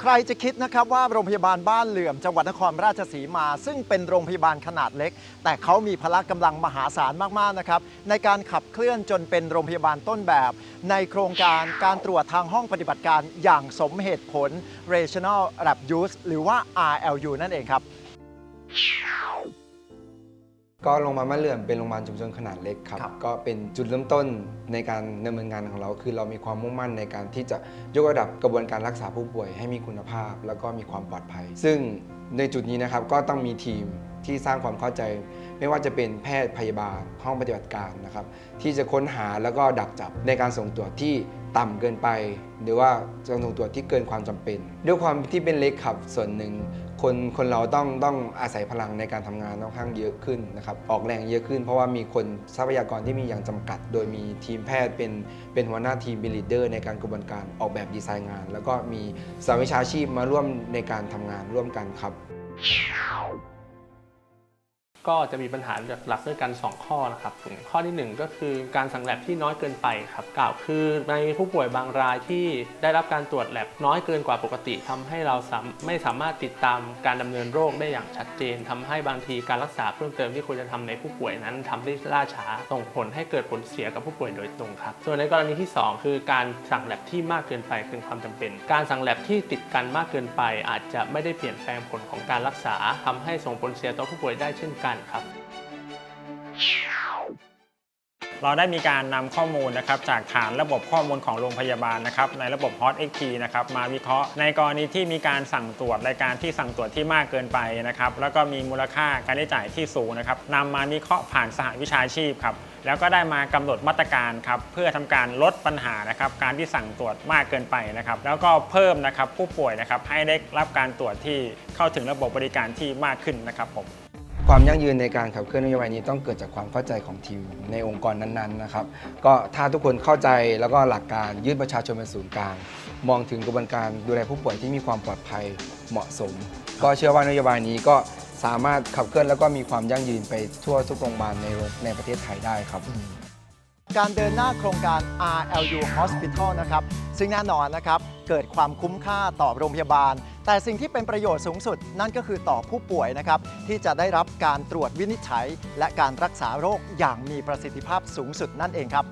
ใครจะคิดนะครับว่าโรงพยาบาลบ้านเหลื่อมจังหวัดนครราชสีมา ซึ่งเป็นโรงพยาบาลขนาดเล็ก แต่เขามีพละกำลังมหาศาลมากๆนะครับในการขับเคลื่อนจนเป็นโรงพยาบาลต้นแบบ ในโครงการการตรวจทางห้องปฏิบัติการอย่างสมเหตุผล Regional Lab Use หรือว่า RLU นั่นเองครับ ก็โรงพยาบาลมะเหลื่อมเป็นโรงพยาบาลชุมชนขนาดเล็กครับ ครับ ก็เป็นจุดเริ่มต้นในการดำเนินงานของเรา คือเรามีความมุ่งมั่นในการที่จะยกระดับกระบวนการรักษาผู้ป่วยให้มีคุณภาพ แล้วก็มีความปลอดภัย ซึ่งในจุดนี้นะครับก็ต้องมีทีม ที่สร้างความเข้าใจ ไม่ว่าจะเป็นแพทย์พยาบาลห้องปฏิบัติการนะครับ ที่จะค้นหาแล้วก็ดักจับในการส่งตรวจที่ต่ำเกินไป หรือว่าจะส่งตรวจที่เกินความจำเป็น ด้วยความที่เป็นเล็กครับส่วนหนึ่งคนคนเราต้องต้องอาศัยพลังในการทำงานค่อนข้างเยอะขึ้นนะครับออกแรงเยอะขึ้น เพราะว่ามีคนทรัพยากรที่มีอย่างจำกัด โดยมีทีมแพทย์เป็นเป็นหัวหน้าทีมเป็นลีดเดอร์ในการกระบวนการออกแบบดีไซน์งาน แล้วก็มีสาวิชาชีพมาร่วมในการทำงานร่วมกันครับ ก็จะมีปัญหาหลักด้วยกัน 2 ข้อนะครับ ข้อที่ 1 ก็คือการสั่งแลบที่น้อยเกินไปครับกล่าวคือในผู้ป่วยบางรายที่ได้รับการตรวจแลบน้อยเกินกว่าปกติทำให้เราไม่สามารถติดตามการดำเนินโรคได้อย่างชัดเจนทำให้บางทีการรักษาเพิ่มเติมที่ควรจะทำในผู้ป่วยนั้นทำได้ล่าช้าส่งผลให้เกิดผลเสียกับผู้ป่วยโดยตรงครับ ส่วนในกรณีที่ 2 คือการสั่งแลบที่มากเกินไปเกินความจำเป็น การสั่งแลบที่ติดกันมากเกินไป อาจจะไม่ได้เปลี่ยนแปลงผลของการรักษาทำให้ส่งผลเสียต่อผู้ป่วยได้เช่นกันครับ เราได้มีการนำข้อมูลนะครับจากฐานระบบข้อมูลของโรงพยาบาลนะครับในระบบ Hot XP นะครับมาวิเคราะห์ในกรณีที่มีการสั่งตรวจรายการที่สั่งตรวจที่มากเกินไปนะครับแล้วก็มีมูลค่าการใช้จ่ายที่สูงนะครับนำมาวิเคราะห์ผ่านสหวิชาชีพครับแล้วก็ได้มากำหนดมาตรการครับเพื่อทำการลดปัญหานะครับการที่สั่งตรวจมากเกินไปนะครับแล้วก็เพิ่มนะครับผู้ป่วยนะครับให้ได้รับการตรวจที่เข้าถึงระบบบริการที่มากขึ้นนะครับผม ความยั่งยืนในการขับเคลื่อนนโยบายนี้ต้องเกิดจากความเข้าใจของทีมในองค์กรนั้นๆนะครับ ก็ถ้าทุกคนเข้าใจแล้วก็หลักการยึดประชาชนเป็นศูนย์กลาง มองถึงกระบวนการดูแลผู้ป่วยที่มีความปลอดภัยเหมาะสม ก็เชื่อว่านโยบายนี้ก็สามารถขับเคลื่อนแล้วก็มีความยั่งยืนไปทั่วทุกโรงพยาบาลในในประเทศไทยได้ครับ การเดินหน้าโครงการ RLU Hospital นะครับ ซึ่งแน่นอนนะครับ เกิดความคุ้มค่าต่อโรงพยาบาล แต่สิ่งที่เป็นประโยชน์สูงสุดนั่นก็คือต่อผู้ป่วยนะครับที่จะได้รับการตรวจวินิจฉัยและการรักษาโรคอย่างมีประสิทธิภาพสูงสุดนั่นเองครับ